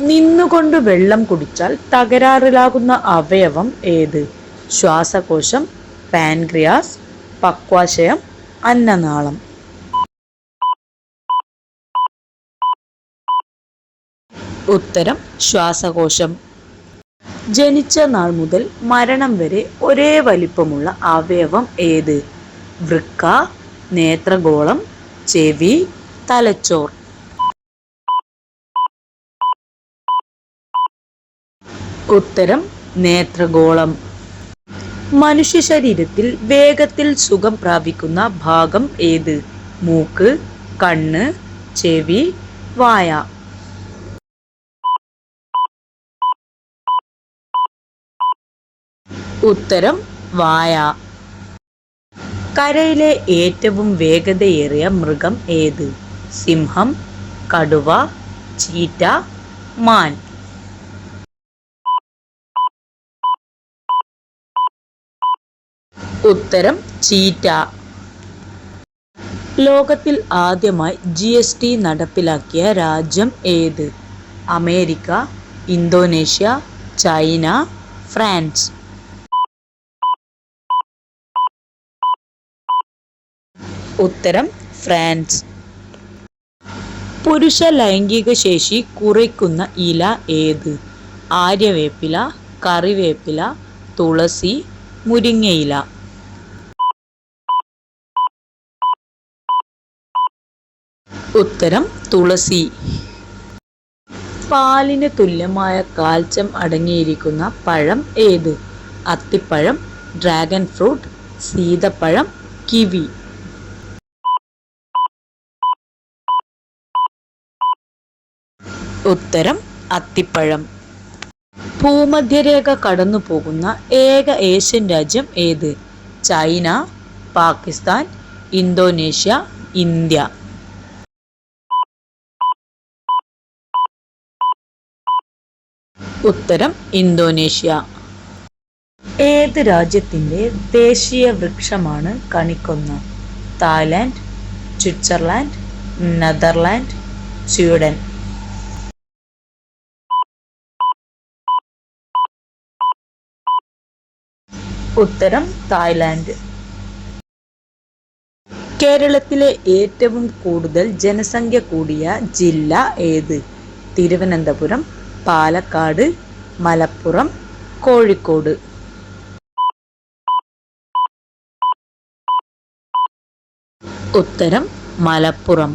നിന്നുകൊണ്ട് വെള്ളം കുടിച്ചാൽ തകരാറിലാകുന്ന അവയവം ഏത്? ശ്വാസകോശം പാൻക്രിയാസ് പക്വാശയം അന്നനാളം. ഉത്തരം ശ്വാസകോശം. ജനിച്ച നാൾ മുതൽ മരണം വരെ ഒരേ വലിപ്പമുള്ള അവയവം ഏത്? വൃക്ക നേത്രഗോളം ചെവി തലച്ചോർ. ഉത്തരം നേത്രഗോളം. മനുഷ്യ ശരീരത്തിൽ വേഗത്തിൽ സുഖം പ്രാപിക്കുന്ന ഭാഗം ഏത്? മൂക്ക് കണ്ണ് ചെവി വായ. ഉത്തരം വായ. കരയിലെ ഏറ്റവും വേഗതയേറിയ മൃഗം ഏത്? സിംഹം കടുവ ചീറ്റ മാൻ. ഉത്തരം ചീറ്റ. ലോകത്തിൽ ആദ്യമായി ജി എസ് ടി നടപ്പിലാക്കിയ രാജ്യം ഏത്? America Indonesia China France. ഉത്തരം ഫ്രാൻസ്. പുരുഷ ലൈംഗിക ശേഷി കുറയ്ക്കുന്ന ഇല ഏത്? ആര്യവേപ്പില കറിവേപ്പില തുളസി മുരിങ്ങയില ഉത്തരം തുളസി. പാലിന് തുല്യമായ കാൽസ്യം അടങ്ങിയിരിക്കുന്ന പഴം ഏത്? അത്തിപ്പഴം ഡ്രാഗൺ ഫ്രൂട്ട് സീതപ്പഴം കിവി. ഉത്തരം അത്തിപ്പഴം. ഭൂമധ്യരേഖ കടന്നു പോകുന്ന ഏക ഏഷ്യൻ രാജ്യം ഏത്? China Pakistan Indonesia India. ഉത്തരം ഇന്തോനേഷ്യ. ഏത് രാജ്യത്തിന്റെ ദേശീയ വൃക്ഷമാണ് കണിക്കൊന്ന? Thailand Switzerland Netherland Sweden. ഉത്തരം തായ്ലാൻഡ്. കേരളത്തിലെ ഏറ്റവും കൂടുതൽ ജനസംഖ്യ കൂടിയ ജില്ല ഏത്? തിരുവനന്തപുരം പാലക്കാട് മലപ്പുറം കോഴിക്കോട്. ഉത്തരം മലപ്പുറം.